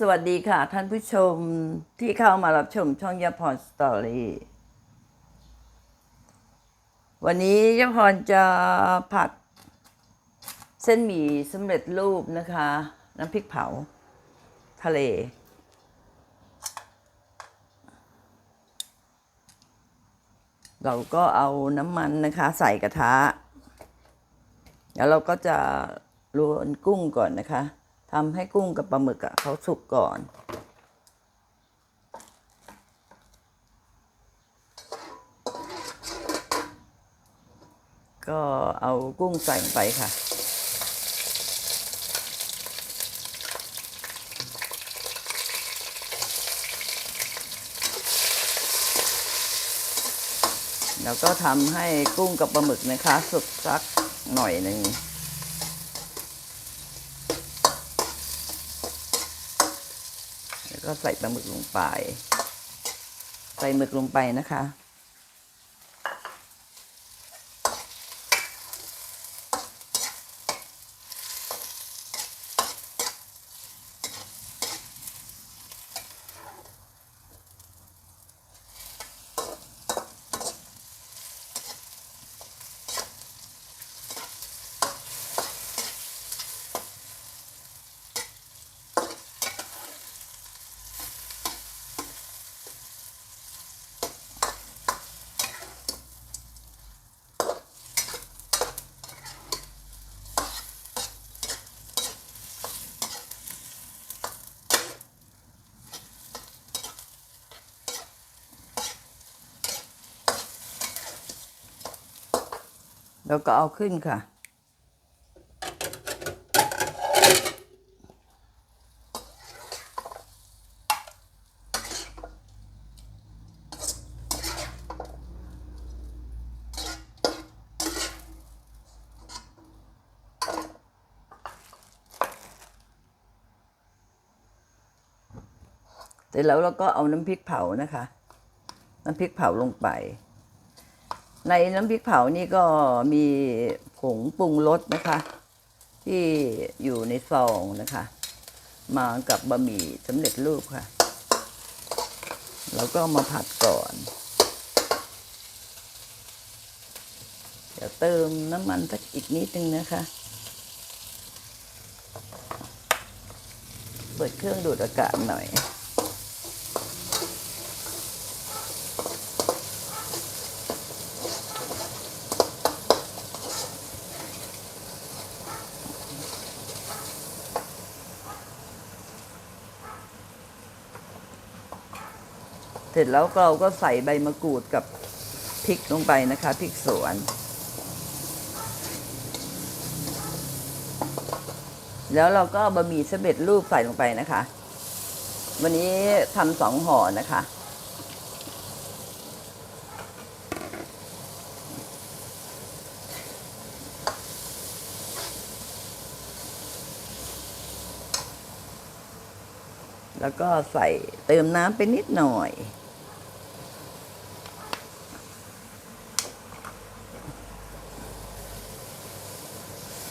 สวัสดีค่ะท่านผู้ชมที่เข้ามารับชมช่องยาพรสตอรี่วันนี้ยาพรจะผัดเส้นหมี่สำเร็จรูปนะคะ น้ำพริกเผา ทะเล เราก็เอาน้ำมันนะคะ ใส่กระทะ แล้วเราก็จะรวนกุ้งก่อนนะคะ ทำให้กุ้งกับปลาหมึกอะเขาสุกก่อน ก็เอากุ้งใส่ไปค่ะ แล้วก็ทำให้กุ้งกับปลาหมึกนะคะ สุกสักหน่อยหนึ่ง แล้วก็ใส่ปลาหมึกลงไป ใส่หมึกลงไปนะคะ แล้วก็เอาขึ้นค่ะ เสร็จแล้วเราก็เอาน้ำพริกเผานะคะ น้ำพริกเผาลงไป ในน้ำพริกเผานี่ก็มีผงปรุงรสนะคะ ที่อยู่ในซองนะคะ มากับบะหมี่สำเร็จรูปค่ะ แล้วก็มาผัดก่อนเดี๋ยวเติมน้ำมันสักอีกนิดนึงนะคะ เปิดเครื่องดูดอากาศหน่อย สร็จแล้วเราก็ใส่ใบมะกรูดกับพริกลงไปนะคะพริกสวน แล้วเราก็บะหมี่สเร็จรูปใส่ลงไปนะคะ วันนี้ทำสองห่อนะคะ แล้วก็ใส่เติมน้ำไปนิดหน่อย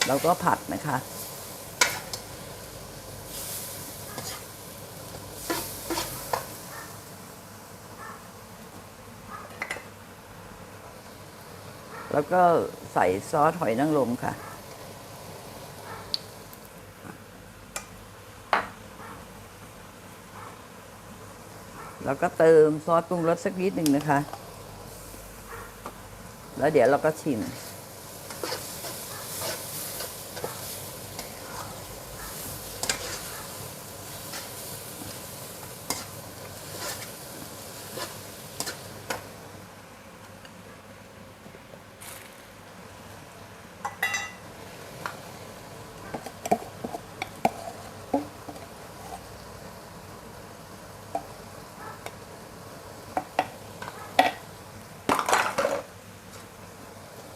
แล้วก็ผัดนะคะ แล้วก็ใส่ซอสหอยนางรมค่ะแล้วก็เติมซอสปรุงรสสักนิดหนึ่งนะคะ แล้วเดี๋ยวเราก็ชิม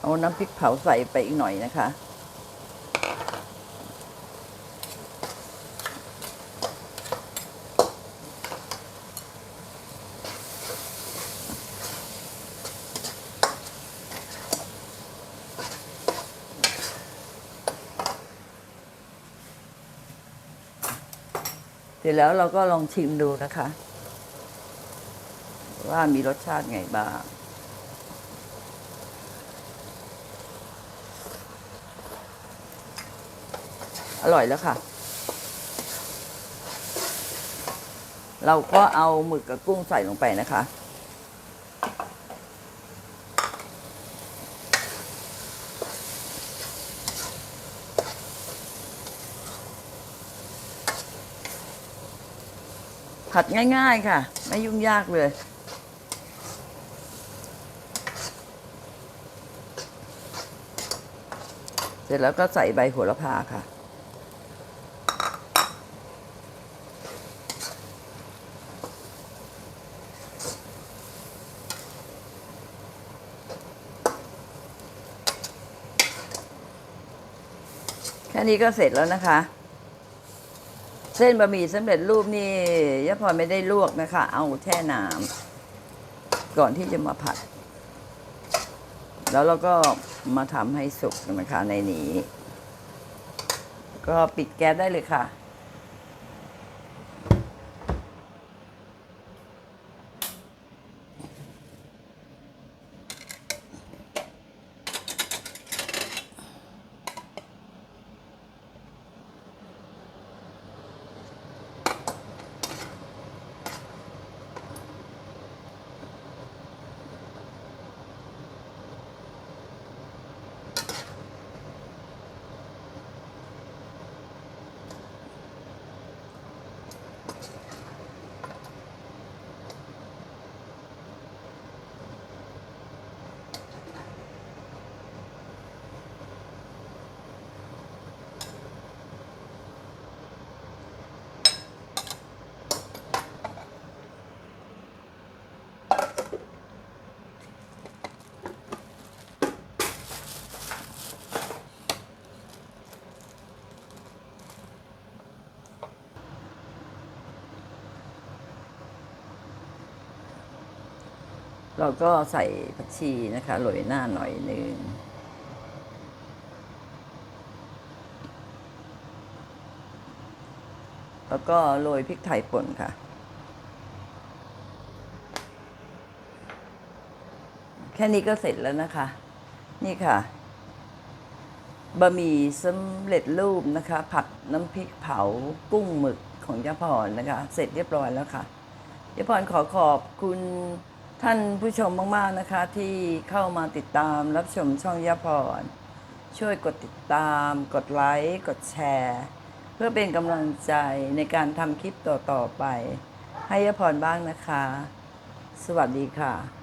เอาน้ำพริกเผาใส่ไปอีกหน่อยนะคะเเสร็จแล้วเราก็ลองชิมดูนะคะ ว่ามีรสชาติไงบ้าง อร่อยแล้วค่ะ เราก็เอาหมึกกับกุ้งใส่ลงไปนะคะ ผัดง่าย ๆ ค่ะ ไม่ยุ่งยากเลยเสร็จแล้วก็ใส่ใบโหระพาค่ะ ค่นี้ก็เสร็จแล้วนะคะ เส้นบะหมี่สำเร็จรูปนี่ยะพรไม่ได้ลวกนะคะ เอาแช่น้ำก่อนที่จะมาผัด แล้วเราก็มาทำให้สุกนะคะในนี้ ก็ปิดแก๊สได้เลยค่ะ เราก็ใส่ผักชีนะคะโรยหน้าหน่อยหนึ่งแล้วก็โรยพริกไทยป่นค่ะแค่นี้ก็เสร็จแล้วนะคะ นี่ค่ะบะหมี่สำเร็จรูปนะคะ ผัดน้ำพริกเผากุ้งหมึกของยะพรนะคะ เสร็จเรียบร้อยแล้วค่ะยะพรขอขอบคุณ ท่านผู้ชมมาก ๆ นะคะ ที่เข้ามาติดตามรับชมช่องยาพร ช่วยกดติดตาม กดไลค์ กดแชร์ เพื่อเป็นกำลังใจในการทำคลิปต่อ ๆ ไป ให้ยาพรบ้างนะคะ สวัสดีค่ะ